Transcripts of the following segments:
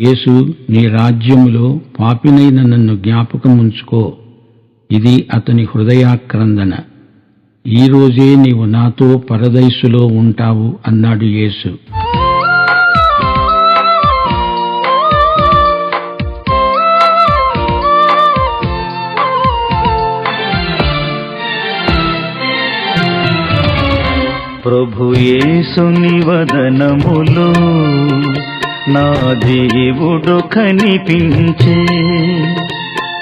యేసు నీ రాజ్యములో పాపినైన నన్ను జ్ఞాపకం ఉంచుకో ఇది అతని హృదయాక్రందన. ఈ రోజే నీవు నాతో పరదైసులో ఉంటావు అన్నాడు యేసు. ప్రభు ప్రభుయేసుని వదనములో నా దేవుడు కనిపించే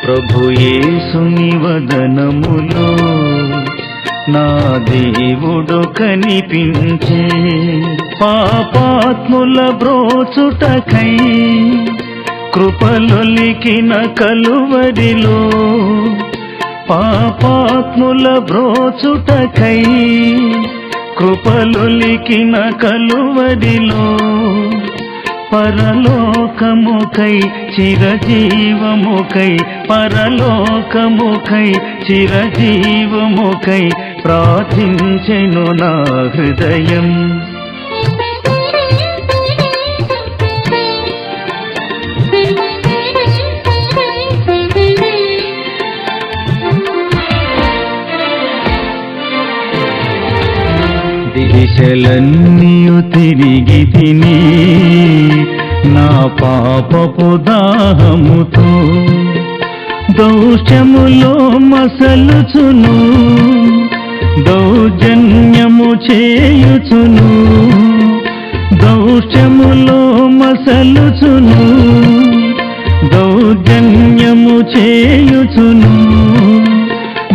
ప్రభుయేసుని వదనములో నా దేవుడు కనిపించే పాపాత్ముల బ్రోచుటకై కృపలొలికిన కలువరిలో పాపాత్ముల బ్రోచుటకై కృపలొలికిన కలువరిలో పరలోకముకై చిరజీవముకై పరలోకముకై చిరజీవముకై ప్రార్థించెను నా హృదయం. దిశలన్నీయు తిరిగి తిని పాపపు దాహముతో దౌష్యములో మసలుచును దౌర్జన్యము చేయుచును దౌష్యములో మసలుచును దౌర్జన్యము చేయుచును.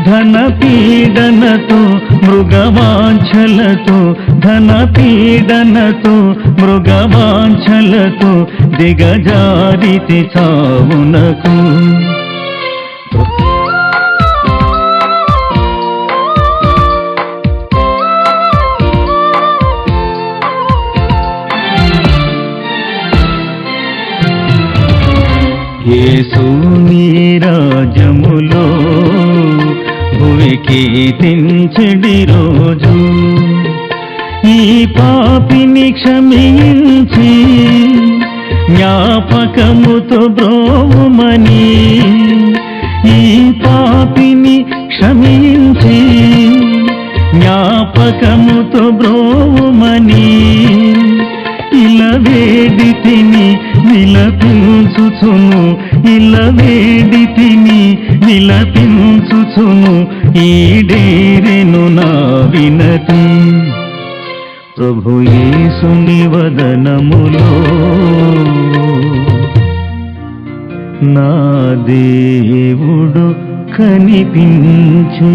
ధన పీడనతో మృగవాంఛలతో ధన పీడనతో మృగవాంఛలతో దిగజారితి చావునకు యేసు రాజములో భూమికి తించడి రోజు. ఈ పాపిని క్షమించి జ్ఞాపకముతో బ్రోమని ఈ పాపిని క్షమించి జ్ఞాపకముతో బ్రోమని ఇలా వేడి తిని విలపించుచును ఇలా వేడి తిని విలపించుచును ఈడేరెను నా వినతి. ప్రభు యేసుని వదనములో నా దేవుడు కనిపించే